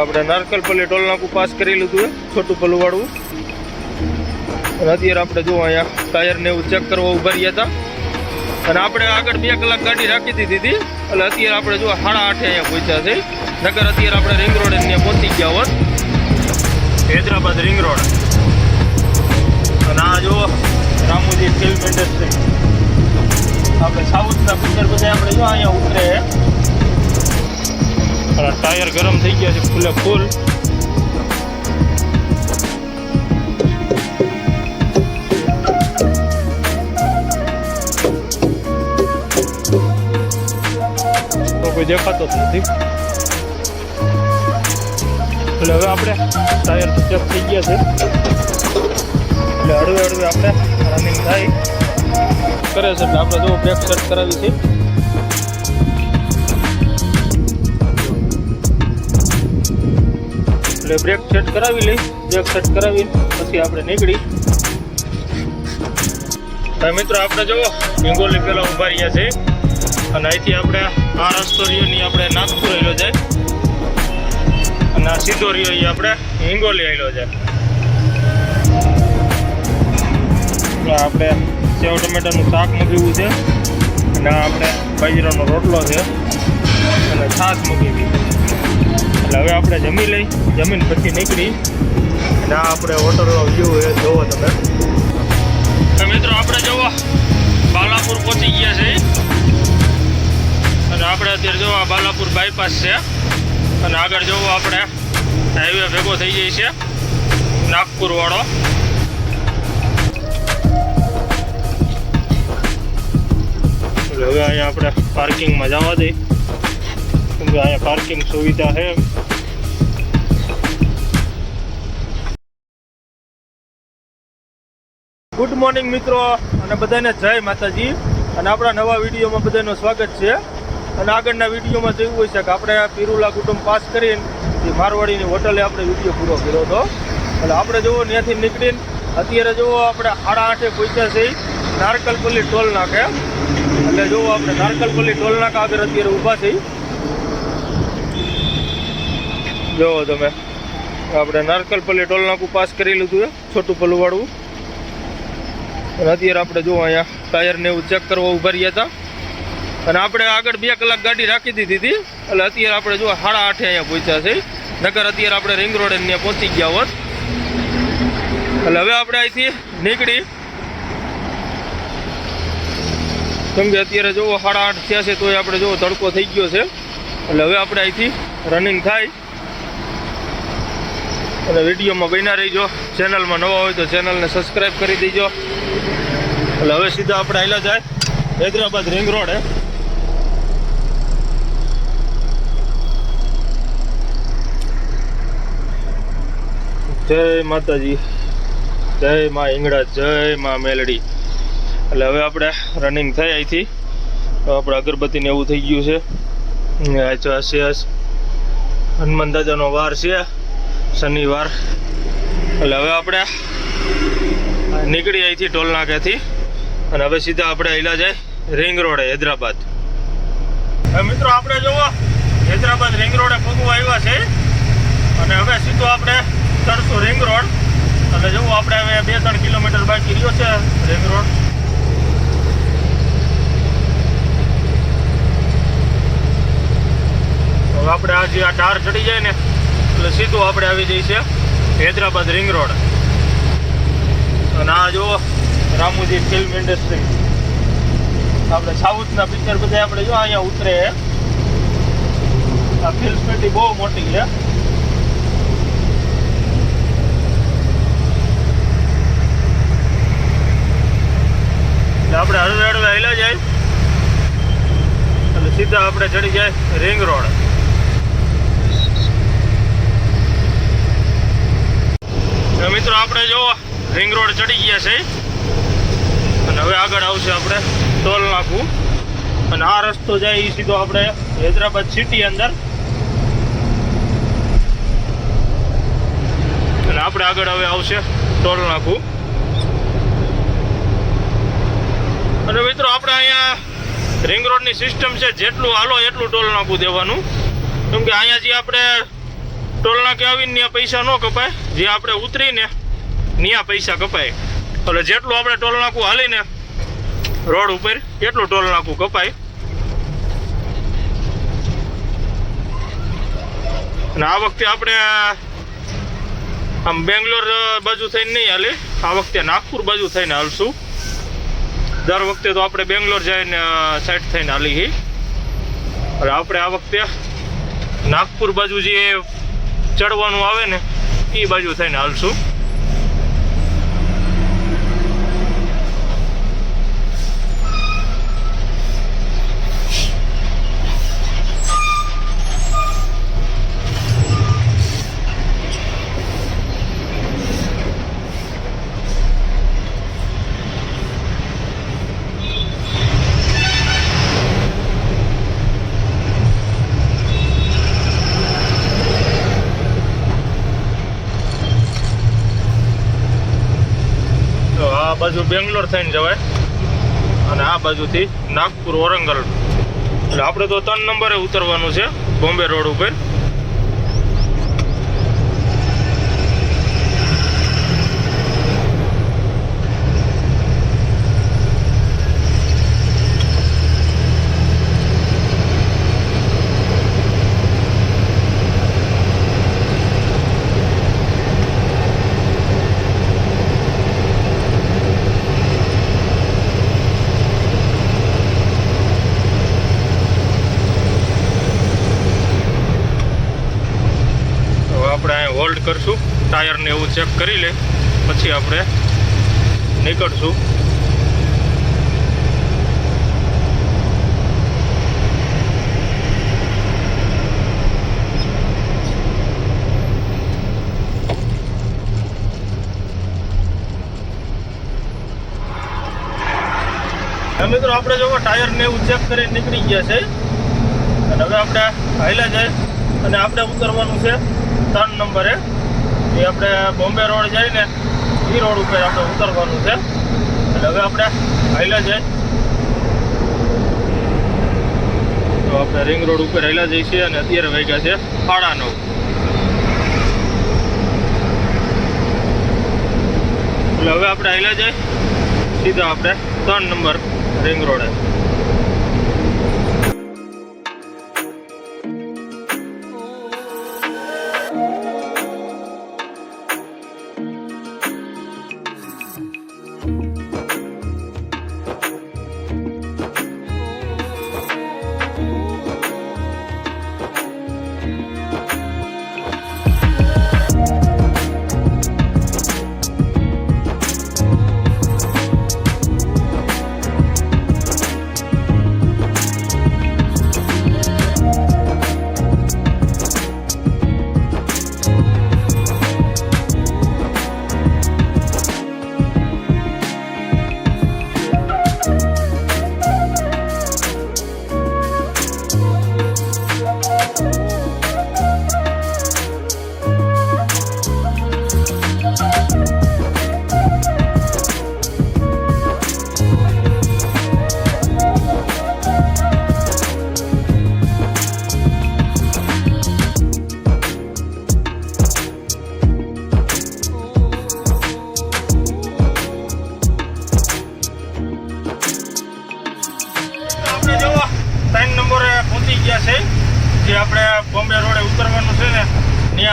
આપણે નારકલપલ્લી toll નાકું pass કરી લીધું છોટું પલ્લું વાળું અને અત્યારે આપણે જો અહીંયા ટાયર ને એવું ચેક કરવા ઊભા રહ્યા હતા. અને આપણે આગળ બે કલાક ગાડી રાખી દીધી હતી. એટલે અત્યારે આપણે જો સાડા આઠે અહીંયા પહોંચ્યા છે. નગર અત્યારે આપણે રિંગ રોડ ત્યાં પહોંચી ગયા હોત. હૈદરાબાદ રિંગ રોડ અને આ જો રામુજી ફિલ્મ ઇન્ડસ્ટ્રી આપણે સાઉથના પિક્ચર બધા આપણે જો અહીંયા ઉતરે ટાયર ગરમ થઈ ગયા છે, ફૂલે ફૂલ. કોઈ દેખાતો જ નથી. એટલે હવે આપણે ટાયર તો ચેક થઈ ગયા છે. એટલે હળવે હળવે આપણે રનિંગ થાય. કરે છે, એટલે આપણે જો બ્રેક સેટ કરાવી છે. એટલે બ્રેક સેટ કરાવી લઈ બ્રેક સેટ કરાવી પછી આપણે નીકળી. હવે મિત્રો, આપણે જુઓ, હિંગોલી પેલા ઊભા રહ્યા છે. અને અહીંથી આપણે આ રસ્તો રહ્યો ની આપણે નાગપુર આવેલો છે. અને આ સીધો રહ્યો એ આપણે હિંગોલી આવેલો છે. આપણે સેવ ટમેટાનું શાક મૂક્યું છે. અને આપણે બાજરાનો રોટલો છે. અને છાશ મૂકી એટલે હવે આપણે જમી લઈ, જમીન પછી નીકળી. અને આ આપણે હોટલનો વ્યૂ એ જોવો તમે. મિત્રો આપણે જોવો, બાલાપુર પહોંચી ગયા છે. અને આપણે અત્યારે જોવો બાલાપુર બાયપાસ છે. અને આગળ જોવો આપણે હાઈવે ભેગો થઈ જાય છે, નાગપુર વાળો. એટલે હવે અહીંયા આપણે પાર્કિંગમાં જવા દઈએ. અહીંયા પાર્કિંગ સુવિધા છે ગુડ મોર્નિંગ મિત્રો, અને બધાને જય માતાજી. અને આપણા નવા વિડીયોમાં બધાનું સ્વાગત છે. અને આગળના વિડીયોમાં જોયું હોય છે કે આપણે પિરુલા કુટુંબ પાસ કરીને એ મારવાડીની હોટલે આપણે વીડિયો પૂરો કર્યો હતો. એટલે આપણે જુઓ ત્યાંથી નીકળીને, અત્યારે જુઓ આપણે સાડા આઠે પહોંચ્યા છે નારકલપલ્લી ટોલ નાકે. એટલે જુઓ આપણે નારકલપલ્લી ટોલ નાકા આગળ અત્યારે ઊભા છે જુઓ તમે આપણે નારકલપલ્લી ટોલ નાકું પાસ કરી લીધું છે, છોટું પલ્લું વાળું અને અત્યારે આપણે જોવો અહીંયા ટાયર ને એવું ચેક કરવા ઊભા રહ્યા હતા. અને આપણે આગળ બે કલાક ગાડી રાખી દીધી હતી. એટલે અત્યારે આપણે જો સાડા આઠે અહીંયા પહોંચ્યા છે. નગર અત્યારે આપણે રિંગ રોડ ત્યાં પહોંચી ગયા હોત. એટલે હવે આપણે અહીંથી નીકળી. કેમ કે અત્યારે જોવો સાડા આઠ થયા છે, તોય આપણે જોવો તડકો થઈ ગયો છે. એટલે હવે આપણે અહીંથી રનિંગ થાય. અને વિડીયોમાં બન્યા રહીજો. ચેનલમાં નવા હોય તો ચેનલને સબસ્ક્રાઈબ કરી દેજો. એટલે હવે સીધા આપણે આયલા જાય. હૈદરાબાદ રિંગ રોડ જય માતાજી. જય માં ઈંગડા જય માં મેલડી. એટલે હવે આપણે રનિંગ થઈ અહીંથી આપણે અગરબત્તી ને એવું થઈ ગયું છે. હનુમાન દાદાનો વાર છે. શનિવાર. એટલે હવે આપણે નીકળી અહીંથી ટોલ નાકેથી. અને હવે સીધા આપણે આયલા જાય રિંગ રોડે હૈદરાબાદ. હવે મિત્રો આપણે જોવો, હૈદરાબાદ રિંગ રોડે પગું આવ્યા છે. અને હવે સીધું આપણે ચડશું રિંગ રોડ એટલે જવું, આપણે હવે બે ત્રણ કિલોમીટર બાકી રહ્યો છે રિંગ રોડ હવે આપણે આ જે આ ટાર ચડી જાય ને એટલે સીધું આપણે આવી જઈએ છીએ હૈદરાબાદ રિંગ રોડ. અને આ જુઓ, રામુજી ફિલ્મ ઇન્ડસ્ટ્રી આપણે સાઉથના પિક્ચર બધા આપણે જો અહીંયા ઉતરે. આ ફિલ્મ પેટી બહુ મોટી છે. આપણે હળવે હળવે હેલા જાય એટલે સીધા આપણે ચડી જાય રિંગ રોડ. તો મિત્રો, આપણે જો રિંગ રોડ ચડી ગયા છે. અને હવે આગળ આવશે આપણે ટોલ નાખવું અને આ રસ્તો જાય એ સીધો આપણે હૈદરાબાદ સિટી અંદર. અને આપણે આગળ હવે આવશે ટોલ નાખવું અને મિત્રો, આપણે અહીંયા રિંગ રોડની સિસ્ટમ છે, જેટલું હાલો એટલું ટોલ નાખવું દેવાનું. કેમ કે અહીંયા જે આપણે ટોલ નાકે આવીને ત્યાં પૈસા ન કપાય. જે આપણે ઉતરીને ત્યાં પૈસા કપાય. એટલે જેટલું આપણે ટોલ નાકું હાલીને રોડ ઉપર એટલું ટોલ નાકું કપાય. અને આ વખતે આપણે આમ બેંગ્લોર બાજુ થઈને નહીં હાલે. આ વખતે નાગપુર બાજુ થઈને હાલશું. દર વખતે તો આપણે બેંગ્લોર જઈને સાઈડ થઈને હાલી હી અને આપણે આ વખતે નાગપુર બાજુ જે ચડવાનું આવે ને એ બાજુ થઈને હાલશું તો આ બાજુ બેંગ્લોર થઈને જવાય. અને આ બાજુથી નાગપુર, ઓરંગલ. એટલે આપણે તો ત્રણ નંબરે ઉતરવાનું છે બોમ્બે રોડ ઉપર તો આપણે અહીં હોલ્ડ કરશું. ટાયરને એવું ચેક કરી લે. પછી આપણે નીકળશું. મિત્રો, આપણે જો ટાયરને એવું ચેક કરીને નીકળી ગયા છે. અને હવે આપણે હાઈલા જાય. અને આપણે ઉતરવાનું છે. ત્રણ નંબરે એ આપણે બોમ્બે રોડ જાય ને એ રોડ ઉપર આપણે ઉતરવાનું છે. એટલે હવે આપણે હાઈલા જઈ. તો આપણે રિંગ રોડ ઉપર હાઈલા જઈએ છીએ અને અત્યારે વાગ્યા છે નવ. એટલે હવે આપણે હાઈલા જઈ. સીધા આપણે ત્રણ નંબર રિંગ રોડે.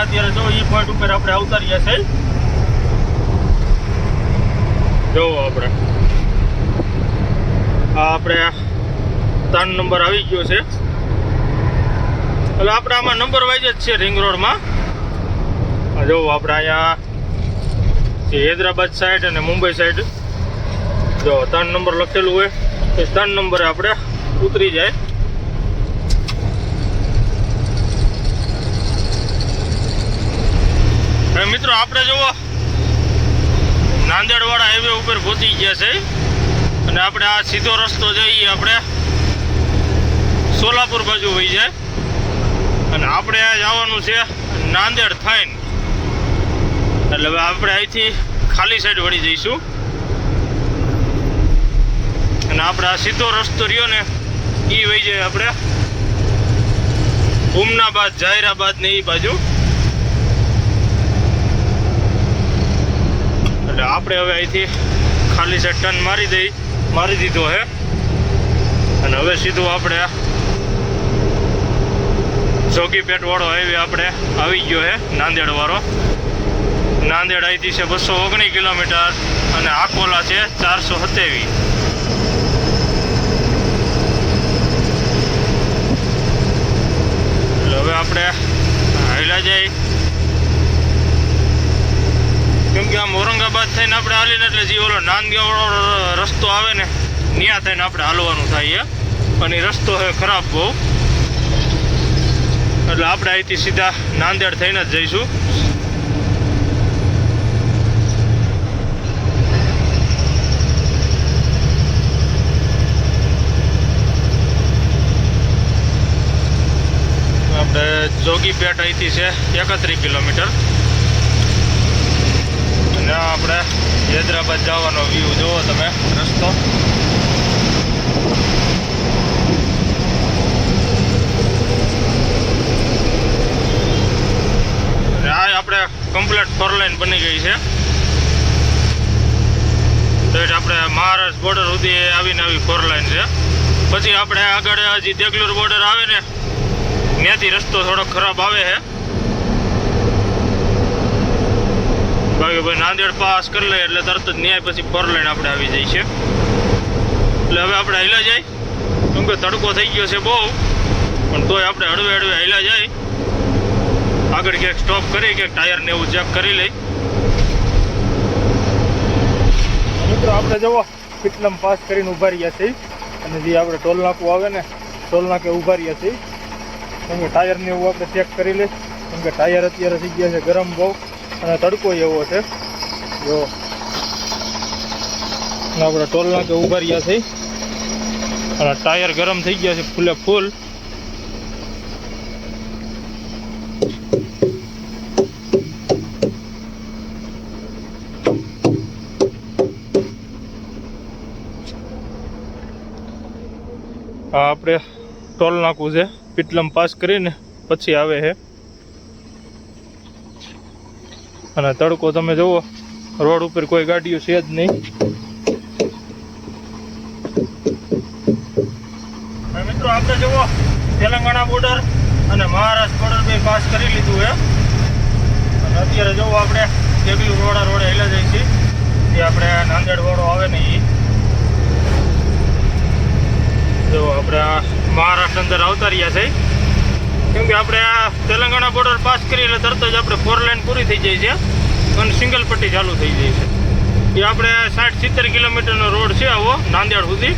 અત્યારે જો એ પોઈન્ટ ઉપર આપણે અવતરીએ છીએ. જોવો આપણે. આપણે ત્રણ નંબર આવી ગયો છે. એટલે આપણે આમાં નંબર વાઇઝ જ છે રિંગ રોડમાં જોવો આપણે અહીંયા હૈદરાબાદ સાઈડ અને મુંબઈ સાઈડ જો ત્રણ નંબર લખેલું હોય તો ત્રણ નંબરે આપણે ઉતરી જાય. હવે મિત્રો આપણે જુઓ, નાંદેડવાળા હાઈવે ઉપર પહોંચી ગયા છે. અને આપણે આ સીધો રસ્તો જઈએ આપણે. સોલાપુર બાજુ વહી જાય. અને આપણે જવાનું છે નાંદેડ થઈને. એટલે હવે આપણે અહીંથી ખાલી સાઈડ વળી જઈશું. અને આપણે આ સીધો રસ્તો રહ્યો ને એ વહી જાય આપણે. ઉમનાબાદ, જાહેરાબાદ ને એ બાજુ. એટલે આપણે હવે અહીંથી ખાલી છે ટર્ન મારી દઈ, મારી દીધો હે. અને હવે સીધું આપણે જોગીપેટ પેટવાળો હાઈવે આપણે આવી ગયો હે નાંદેડ વાળો નાંદેડ અહીંથી છે બસો ઓગણીસ કિલોમીટર અને આકોલા છે ચારસો સત્યાવીસ. એટલે હવે આપણે હાઈલા જઈ કેમ કે આમ ઔરંગાબાદ આપણે હાલીને એટલે જે ઓલો નાંદગાવાળો રસ્તો આવે ને ત્યાં થઈને આપણે હાલવાનું થાય અને રસ્તો છે ખરાબ બહુ. એટલે આપણે અહીંથી સીધા નાંદેડ થઈને જ જઈશું. આપણે જોગીપેટ અહીંથી છે એકત્રીસ કિલોમીટર. આપણે હૈદરાબાદ જવાનો વ્યૂ જુઓ તમે, રસ્તો. આ આપણે કમ્પ્લીટ ફોર લાઈન બની ગઈ છે. તો એટલે આપણે મહારાષ્ટ્ર બોર્ડર સુધી આવીને આવી ફોર લાઈન છે. પછી આપણે આગળ હજી દેગલુર બોર્ડર આવે ને, ત્યાંથી રસ્તો થોડો ખરાબ આવે છે. બાકી ભાઈ, નાંદેડ પાસ કરી લે એટલે તરત જ ન્યાય પછી ફોર લઈને આપણે આવી જાય છે. એટલે હવે આપણે હેલા જાય. કેમ કે તડકો થઈ ગયો છે બહુ, પણ તોય આપણે હળવે હળવે હેલા જાય. આગળ ક્યાંક સ્ટોપ કરી, ક્યાંક ટાયર ને એવું ચેક કરી લઈ. મિત્રો, આપણે જવો કેટલમ પાસ કરીને ઊભા રહ્યા છીએ. અને જે આપણે ટોલ નાકું આવે ને, ટોલ નાકે ઊભા રહ્યા છીએ. કેમ કે ટાયર ને એવું આપણે ચેક કરી લઈ. કેમ કે ટાયર અત્યારે થઈ ગયા છે ગરમ બહુ. અને તડકો એવો છે. જો. આપણે ટોલ નાકે ઊભા રહ્યા છે અને ટાયર ગરમ થઈ ગયા છે, ફૂલે ફૂલ. આપણે ટોલ નાકું છે. પીટલમ પાસ કરીને પછી આવે છે. અને તડકો તમે જુઓ રોડ ઉપર કોઈ ગાડીઓ છે જ નહીં. મિત્રો આપણે જુઓ, તેલંગાણા બોર્ડર અને મહારાષ્ટ્ર બોર્ડર બે પાસ કરી લીધું છે. અને અત્યારે જુઓ આપણે દેગલું રોડા રોડે હેલા જાય છે. જે આપણે નાંદેડ વાળો આવે ને એ જો આપણે મહારાષ્ટ્ર અંદર આવતા રહ્યા છે. કેમ કે આપણે આ તેલંગાણા બોર્ડર પાસ કરી એટલે તરત જ આપણે ફોર લાઈન પૂરી થઈ જાય છે અને સિંગલ પટ્ટી ચાલુ થઈ જાય છે. એ આપણે સાઠ સિત્તેર કિલોમીટરનો રોડ છે આવો, નાંદેડ સુધી.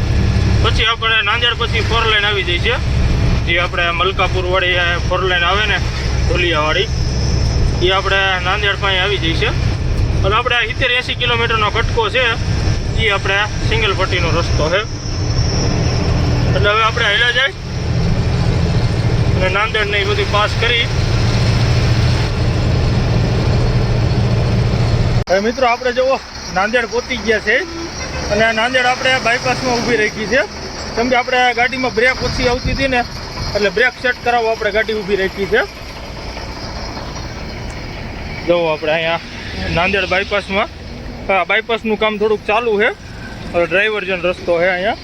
પછી આપણે નાંદેડ પછી ફોર લાઈન આવી જાય છે. જે આપણે મલકાપુરવાળી ફોર લાઈન આવે ને ઢોલિયાવાળી એ આપણે નાંદેડ પાસે આવી જાય છે. અને આપણે સિત્તેર એંસી કિલોમીટરનો કટકો છે, એ આપણે સિંગલ પટ્ટીનો રસ્તો છે. એટલે હવે આપણે હેલા જાય. ને એ બધી પાસ કરી. હવે મિત્રો આપણે જુઓ, નાંદેડ પહોંચી ગયા છે. અને આ નાંદેડ આપણે બાયપાસમાં ઊભી રાખી છે. કેમ કે આપણે ગાડીમાં બ્રેક ઓછી આવતી હતી ને, એટલે બ્રેક સેટ કરાવવા આપણે ગાડી ઊભી રાખી છે. જુઓ આપણે અહીંયા નાંદેડ બાયપાસમાં હા બાયપાસનું કામ થોડુંક ચાલુ છે. હવે ડ્રાઈવર જન રસ્તો છે અહીંયા.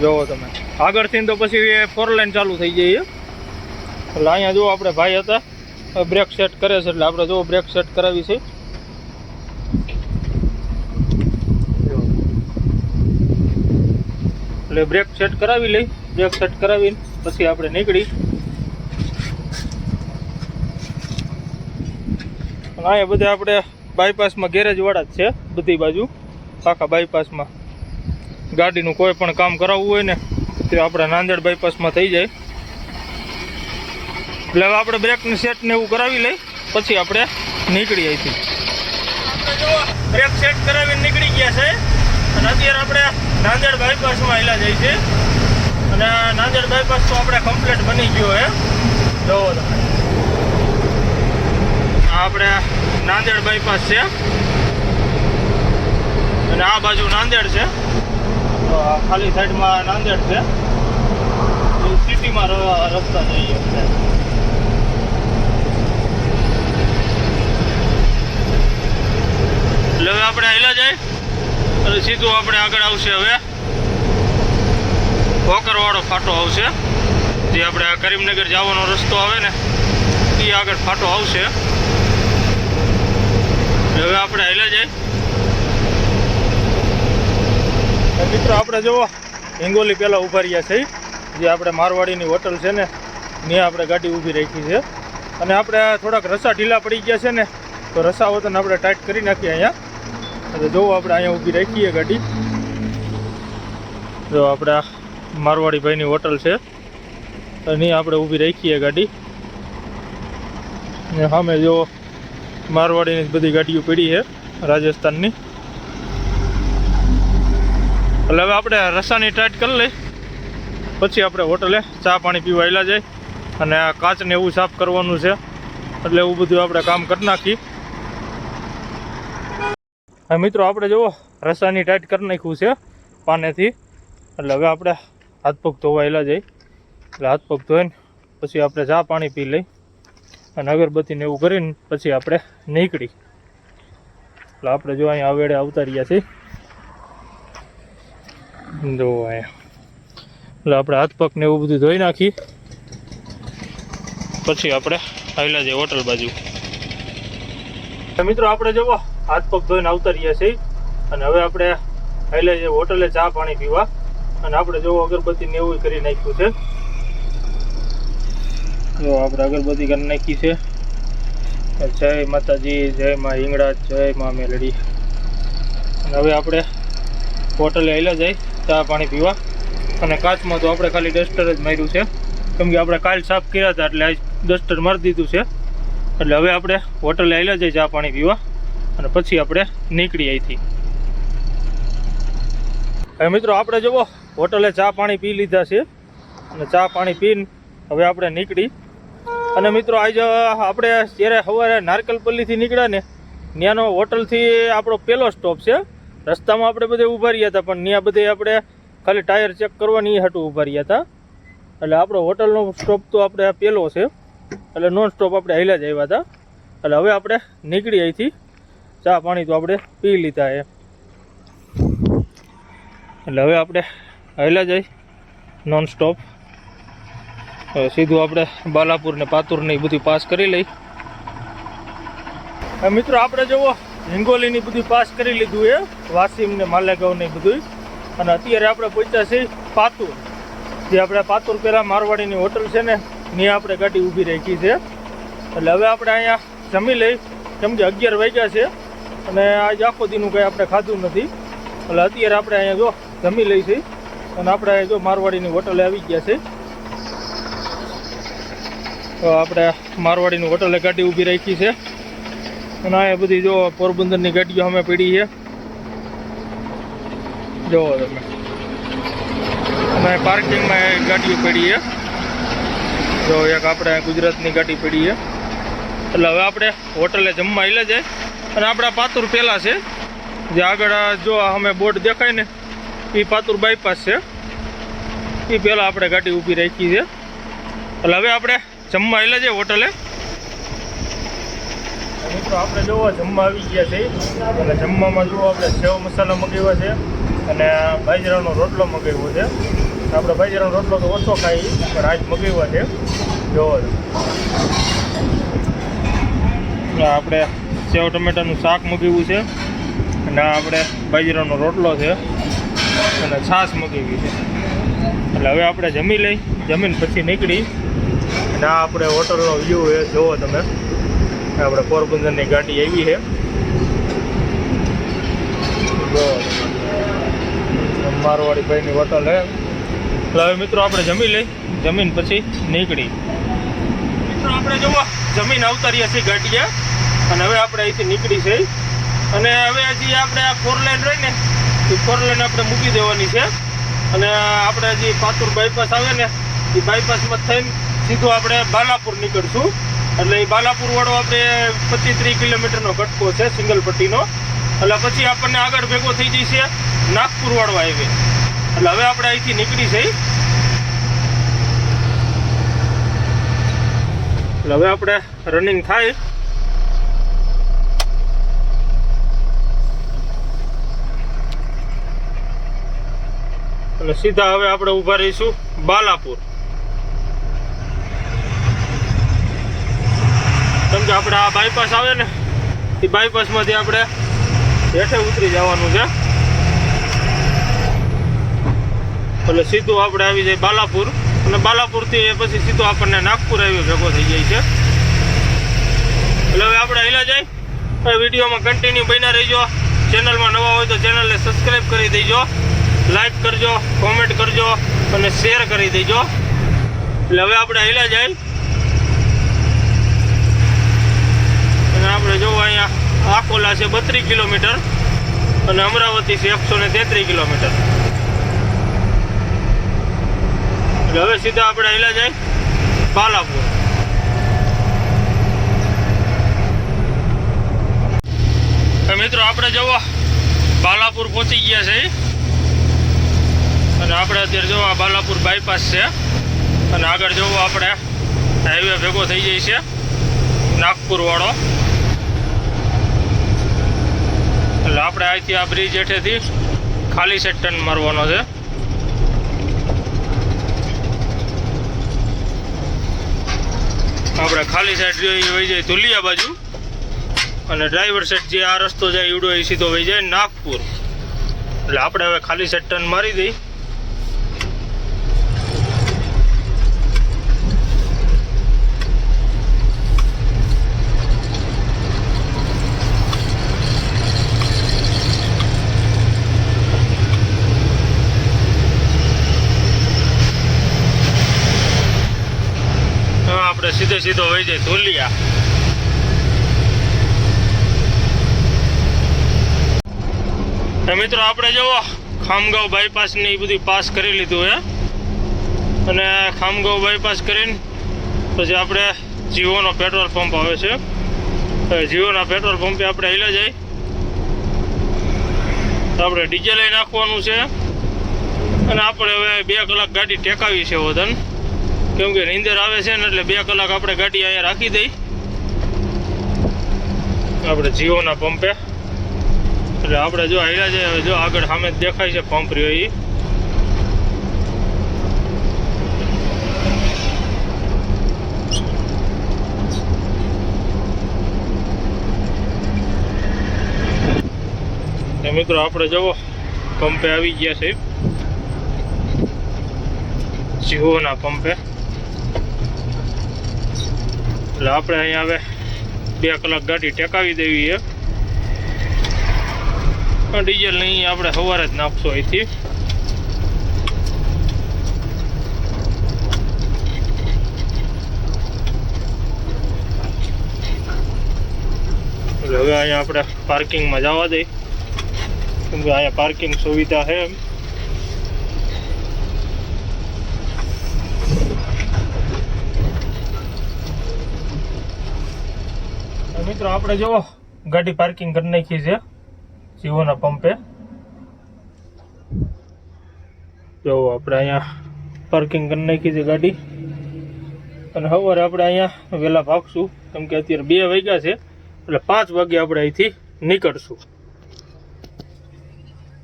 જુઓ તમે. આગળથી તો પછી ફોર લાઈન ચાલુ થઈ જાય એટલે અહીંયા જો આપણે ભાઈ હતા બ્રેક સેટ કરે છે, એટલે આપણે જો બ્રેક સેટ કરાવી છે. એટલે બ્રેક સેટ કરાવી લઈ બ્રેક સેટ કરાવીને પછી આપણે નીકળી. અહીંયા બધા આપણે બાયપાસમાં ગેરેજવાળા જ છે, બધી બાજુ. આખા બાયપાસમાં ગાડીનું કોઈ પણ કામ કરાવવું હોય ને તે આપણે નાંદેડ બાયપાસમાં થઈ જાય. એટલે હવે આપણે બ્રેકની સેટ ને એવું કરાવી લઈ, પછી આપણે નીકળી અહીંથી બ્રેક સેટ કરાવીને નીકળી ગયા છે, અને અત્યારે આપણે નાંદેડ બાયપાસમાં આવેલા જઈએ છીએ. અને નાંદેડ બાયપાસ તો આપણે કમ્પ્લીટ બની ગયો હે જોવો આપણે નાંદેડ બાયપાસ છે. અને આ બાજુ નાંદેડ છે. ખાલી સાઈડમાં નાંદેડ છે. સિટીમાં રસ્તા જઈએ છે એટલે હવે આપણે હેલા જાય. અને સીધું આપણે આગળ આવશે હવે. વોકરવાળો ફાટો આવશે. જે આપણે કરીમનગર જવાનો રસ્તો આવે ને, એ આગળ ફાટો આવશે. હવે આપણે હેલા જાય. મિત્રો આપણે જુઓ, હિંગોલી પહેલાં ઊભા રહ્યા છે. જે આપણે મારવાડીની હોટલ છે ને, ત્યાં આપણે ગાડી ઊભી રાખી છે. અને આપણે થોડાક રસા ઢીલા પડી ગયા છે ને, તો રસા વતન આપણે ટાઈટ કરી નાખીએ અહીંયા. એટલે જોવો આપણે અહીંયા ઊભી રાખીએ ગાડી. જો આપણે મારવાડી ભાઈની હોટલ છે. અને આપણે ઊભી રાખીએ ગાડી. ને સામે જો મારવાડીની બધી ગાડીઓ પડી છે, રાજસ્થાનની. એટલે હવે આપણે રસાની ટાઈટ કરી લઈ. પછી આપણે હોટલે ચા પાણી પીવા એલા જાય અને આ કાચને એવું સાફ કરવાનું છે. એટલે એવું બધું આપણે કામ કરી નાખી. હા, મિત્રો, આપણે જુઓ, રસાની ટાઈટ કરી નાખ્યું છે પાનેથી. એટલે હવે આપણે હાથ પગ ધોવાયેલા જાય એટલે હાથ પગ ધોઈને પછી આપણે ચા પાણી પી લઈ. અને અગરબત્તીને એવું કરીને પછી આપણે નીકળી. એટલે આપણે જો અહીંયા આવેડે આવતા રહ્યા છીએ. જો એટલે આપણે હાથ પગને એવું બધું ધોઈ નાખી. પછી આપણે આવેલા જઈએ હોટલ બાજુ. મિત્રો આપણે જવો, હાથ પગ ધોઈને આવતા છીએ. અને હવે આપણે આવેલા જઈએ હોટલે ચા પાણી પીવા. અને આપણે જોવો અગરબત્તી ને એવું કરી નાખ્યું છે. જો આપણે અગરબત્તી કરી નાખી છે. જય માતાજી, જય મા હિંગળા જય મા મેલડી. અને હવે આપણે હોટલે આવેલા જાય. ચા પાણી પીવા. અને કાચમાં તો આપણે ખાલી ડસ્ટર જ માર્યું છે. કેમ કે આપણે કાલ સાફ કર્યા હતા એટલે આજ ડસ્ટર મારી દીધું છે. એટલે હવે આપણે હોટલે આવેલા જઈએ ચા પાણી પીવા. અને પછી આપણે નીકળી અહીંથી હવે મિત્રો આપણે જુઓ હોટલે ચા પાણી પી લીધા છે. અને ચા પાણી પીને હવે આપણે નીકળી. અને મિત્રો આજે આપણે જ્યારે સવારે નારકલપલ્લીથી નીકળ્યા ને, ત્યાંનો હોટલથી આપણો પહેલો સ્ટોપ છે. રસ્તામાં આપણે બધે ઊભા રહ્યા હતા, પણ ત્યાં બધે આપણે ખાલી ટાયર ચેક કરવાની એ હાટું ઊભા રહ્યા હતા. એટલે આપણો હોટલનો સ્ટોપ તો આપણે પહેલો છે. એટલે નોન સ્ટોપ આપણે હાલ્યા જ આવ્યા હતા. એટલે હવે આપણે નીકળી અહીંથી. ચા પાણી તો આપણે પી લીધા એ એટલે હવે આપણે હાલ્યા જાય નોન સ્ટોપ સીધું આપણે બાલાપુર ને પાતુર ને એ બધું પાસ કરી લઈ. મિત્રો, આપણે જુઓ હિંગોલીની બધું પાસ કરી લીધું એ, વાસીમ ને માલેગાંવ ને બધું અને અત્યારે આપણે પહોંચ્યા છીએ પાતુર. જે આપણે પાતુર પહેલાં મારવાડીની હોટલ છે ને, ત્યાં આપણે ગાડી ઊભી રાખી છે. એટલે હવે આપણે અહીંયા જમી લઈ, કેમ કે અગિયાર વાગ્યા છે અને આજ આખો દીનું કંઈ આપણે ખાધું નથી. એટલે અત્યારે આપણે અહીંયા જો જમી લઈ છીએ. અને આપણે જો મારવાડીની હોટલે આવી ગયા છે. તો આપણે મારવાડીની હોટલે ગાડી ઊભી રાખી છે. અને આ બધી જો પોરબંદરની ગાડીઓ અમે પડી છે. જોવો તમે. અને પાર્કિંગમાં ગાડીઓ પડી છે. જો એક આપણે ગુજરાતની ગાડી પડી છે. એટલે હવે આપણે હોટલે જમવા એટલે જાય. અને આપણા પાતુર પહેલાં છે. જે આગળ જો અમે બોર્ડ દેખાય ને એ પાતુર બાયપાસ છે. એ પહેલાં આપણે ગાડી ઊભી રાખી છે. એટલે હવે આપણે જમવા એટલે છે હોટલે. મિત્રો, આપણે જોવો, જમવા આવી ગયા છે અને જમવામાં જુઓ, આપણે સેવ મસાલા મગાવ્યા છે અને બાજરાનો રોટલો મગાવ્યો છે. આપણે બાજરાનો રોટલો તો ઓછો ખાઈ, પણ આજ મગાવ્યા છે. જોવો આપણે સેવ ટમેટાનું શાક મગાવ્યું છે અને આપણે બાજરાનો રોટલો છે અને છાશ મગાવી છે. એટલે હવે આપણે જમી લઈ, જમીન પછી નીકળી. અને આ આપણે હોટલનો વ્યૂ એ જોવો તમે. આપણે પોરબંદરની ગાડી આવી છે. મારવાડી ભાઈની હોટલ હે એટલે હવે મિત્રો આપણે જમી લઈ. જમીન પછી નીકળી. મિત્રો આપણે જોવો, જમીન આવતા રહ્યા છીએ ગાડીએ. અને હવે આપણે અહીંથી નીકળી છે. અને હવે હજી આપણે આ ફોર લાઈન રહી ને, એ ફોર લાઈન આપણે મૂકી દેવાની છે. અને આપણે હજી પાતુર બાયપાસ આવે ને, એ બાયપાસમાં થઈને સીધું આપણે બાલાપુર નીકળશું. એટલે એ બાલાપુર વાળો આપણે પચીસ ત્રીસ કિલોમીટરનો કટકો છે સિંગલ પટ્ટીનો એટલે પછી આપણને આગળ ભેગો થઈ જશે નાગપુર વાળો હાઈવે એટલે હવે આપણે અહીંથી નીકળી જઈ. એટલે હવે આપણે રનિંગ થાય. અને સીધા હવે આપણે ઊભા રહીશું બાલાપુર. કે આપણે આ બાયપાસ આવે ને, એ બાયપાસમાંથી આપણે હેઠે ઉતરી જવાનું છે. એટલે સીધું આપણે આવી જાય બાલાપુર, અને બાલાપુરથી એ પછી સીધું આપણને નાગપુર આવી ભેગો થઈ જાય છે. એટલે હવે આપણે હિલા જાય. વિડીયોમાં કન્ટિન્યુ બન્યા રહીજો. ચેનલમાં નવા હોય તો ચેનલને સબસ્ક્રાઈબ કરી દેજો. લાઈક કરજો કોમેન્ટ કરજો, અને શેર કરી દેજો. એટલે હવે આપણે હિલા જાય. આપણે જોવો અહીંયા આકોલા છે બત્રીસ કિલોમીટર અને અમરાવતી છે એકસો ને તેત્રીસ કિલોમીટર. હવે સીધા આપણે હિલા જાય પાલાપુર. મિત્રો, આપણે જવો બાલાપુર પહોંચી ગયા છે. અને આપણે અત્યારે જોવો બાલાપુર બાયપાસ છે. અને આગળ જોવો, આપણે હાઈવે ભેગો થઈ જાય છે. નાગપુર વાળો એટલે આપણે અહીંથી આ બ્રિજ હેઠેથી ખાલી સેટ ટર્ન મારવાનો છે. આપણે ખાલી સાઈડ જોઈએ વહી જાય ધુલિયા બાજુ અને ડ્રાઈવર સેટ જે આ રસ્તો જાય ઈવડો એ સીધો વહી જાય નાગપુર. એટલે આપણે હવે ખાલી સેટ ટર્ન મારી દઈ. હા, સીધો સીધો વહી જાય ધોલિયા. તો મિત્રો આપણે જુઓ ખામગાંવ બાયપાસની એ બધી પાસ કરી લીધું હે. અને ખામગાંવ બાયપાસ કરીને પછી આપણે જીઓનો પેટ્રોલ પંપ આવે છે. જીઓના પેટ્રોલ પંપે આપણે હિલા જાય. તો આપણે ડીઝલ નાખવાનું છે. અને આપણે હવે બે કલાક ગાડી ટેકાવી છે વતન કેમ કે નીંદર આવે છે ને એટલે બે કલાક આપણે ગાડી અહીંયા રાખી દઈ. આપણે જીઓના પંપે. એટલે આપણે જો આવ્યા છે, હવે જો આગળ સામે જ દેખાય છે પંપ રહ્યો એ તો મિત્રો આપણે જવો પંપે આવી ગયા છે. જીઓના પંપે. એટલે આપણે અહીંયા હવે બે કલાક ગાડી ટેકાવી દેવી છે. ડીઝલ નહીં આપણે સવારે જ નાખશું અહીંથી. હવે અહીંયા આપણે પાર્કિંગમાં જવા દઈએ કેમ કે અહીંયા પાર્કિંગ સુવિધા છે એમ. મિત્રો, આપણે જો ગાડી પાર્કિંગ કરી નાખી છે, જીઓના પંપે. જો આપણે અહીંયા પાર્કિંગ કરી નાખી છે ગાડી. અને સવારે આપણે અહીંયા વહેલા ભાગશું, કેમ કે અત્યારે બે વાગ્યા છે, એટલે પાંચ વાગે આપણે અહીંથી નીકળશું.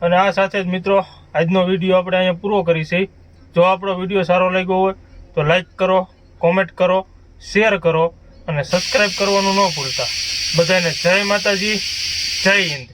અને આ સાથે જ મિત્રો, આજનો વીડિયો આપણે અહીંયા પૂરો કરીશે જો આપણો વીડિયો સારો લાગ્યો હોય, તો લાઈક કરો કોમેન્ટ કરો શેર કરો. અને સબસ્ક્રાઈબ કરવાનું ન ભૂલતા. બધાને જય માતાજી જય હિન્દ.